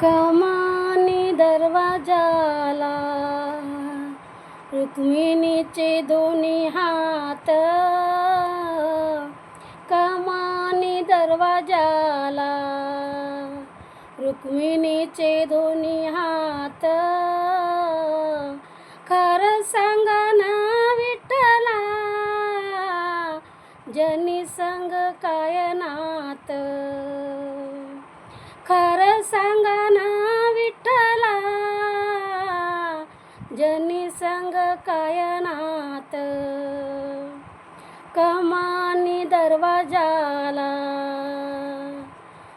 कमानी दरवाजाला रुक्मिणीचे दोन्ही हात. कमानी दरवाजाला रुक्मिणीचे दोन्ही हात. खरं सांगा ना विठ्ठला जनी संग काय नात? जनी संग काय नात कमानी दरवाजाला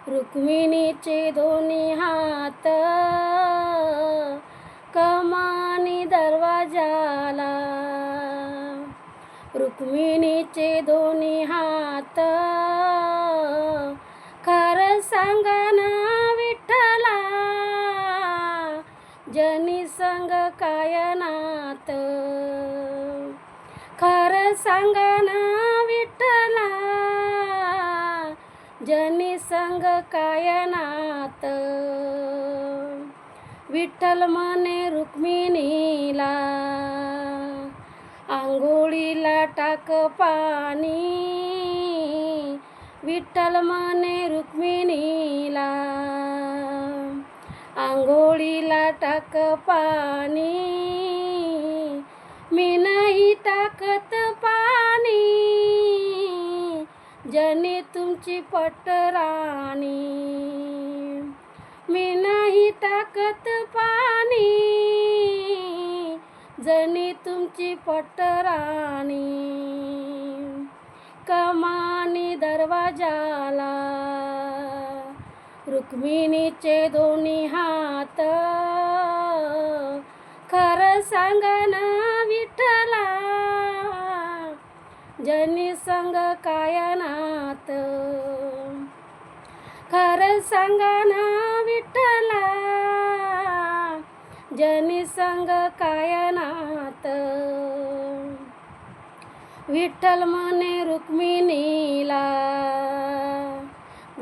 रुक्मिणीचे दोन्ही हात कमानी दरवाजाला रुक्मिणीचे दोन्ही हात. खरं सांगा नात खरं सांगा ना विठ्ठला जनी संग काय नात विठ्ठल म्हणे रुक्मिणीला आंघोळीला टाक पाणी. विठ्ठल म्हणे रुक्मिणीला आंघोळीला टाक पाणी. मी नाही टाकत पाणी. जने तुमची पटराणी. मी नाही टाकत पाणी. जने तुमची पटराणी. कमानी दरवाजाला. रुक्मिणीचे दोन्ही हात. खरं सांगा ना विठ्ठला जनी संग कायनात. खरं सांगा ना विठ्ठला. जनी संग कायनात. विठ्ठल म्हणे रुक्मिणीला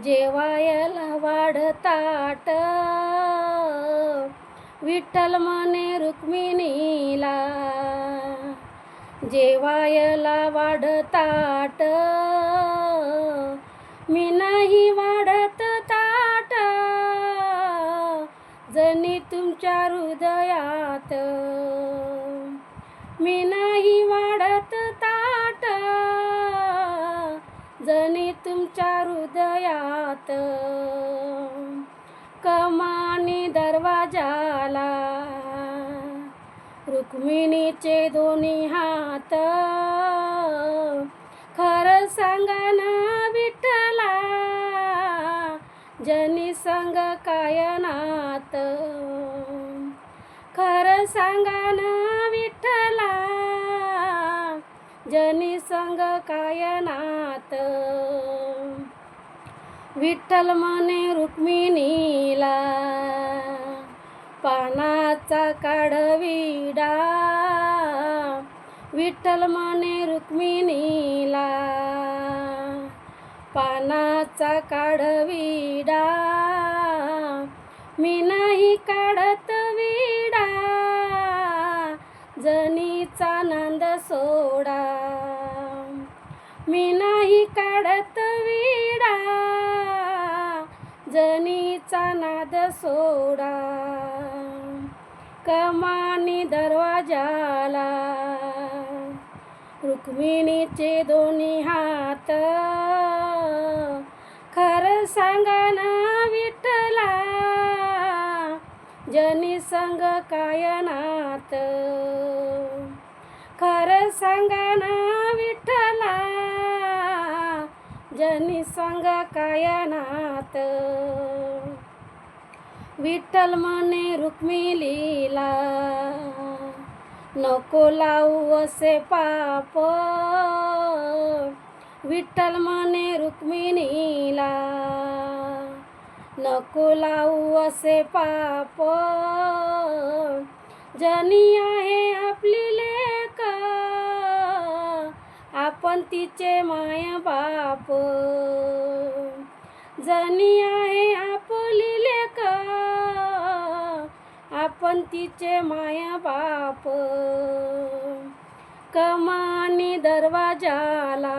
जेवायला वाढताट विठ्ठल म्हणे रुक्मिणी जेवायला वाढताट मी नाही वाढत ताट. जनी तुमच्या हृदयात. मी नाही वाढत ताट. जनी तुमच्या हृदयात. कमानी दरवाजाला रुक्मिणीचे दोन्ही हात. खरं सांगा ना विठ्ठला जनी संग काय नात? खरं सांगा ना विठ्ठला जनी संग काय नात? विठ्ठल म्हणे रुक्मिणीला पानाचा काढ विठ्ठल म्हणे रुक्मिणीला. पानाचा काढविडा मी नाही काढत विडा. जनीचा नांद सोडा. मी नाही काढत विडा. जनीचा नाद सोडा. कमानी दरवाजाला. रुक्मिणीचे दोन्ही हात. खरं सांगा ना विठ्ठला जनी संग काय नात? खरं सांगा ना विठ्ठला जनी संग काय नात? विठ्ठल म्हणे रुक्मिलीला नको लावू असे पाप. विठ्ठल म्हणे रुक्मिणीला नको लावू असे पाप. जनी आहे आपली लेका आपण तिचे माय बाप. जनी अवंतीचे माया बाप. कमानी दरवाजाला.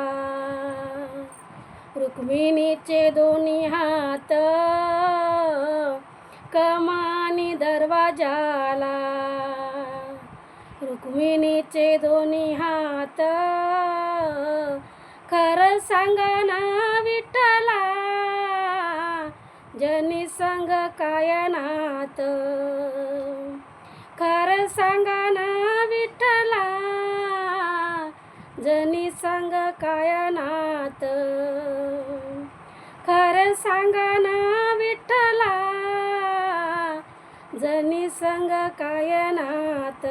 रुक्मिणीचे दोन्ही हात. कमानी दरवाजाला. रुक्मिणीचे दोन्ही हात. खरं सांगा ना विठ जनी संग कायनात खरं सांगा ना विठ्ठला. जनी संग काय नात? सांगा ना विठ्ठला. जनी संग कायनात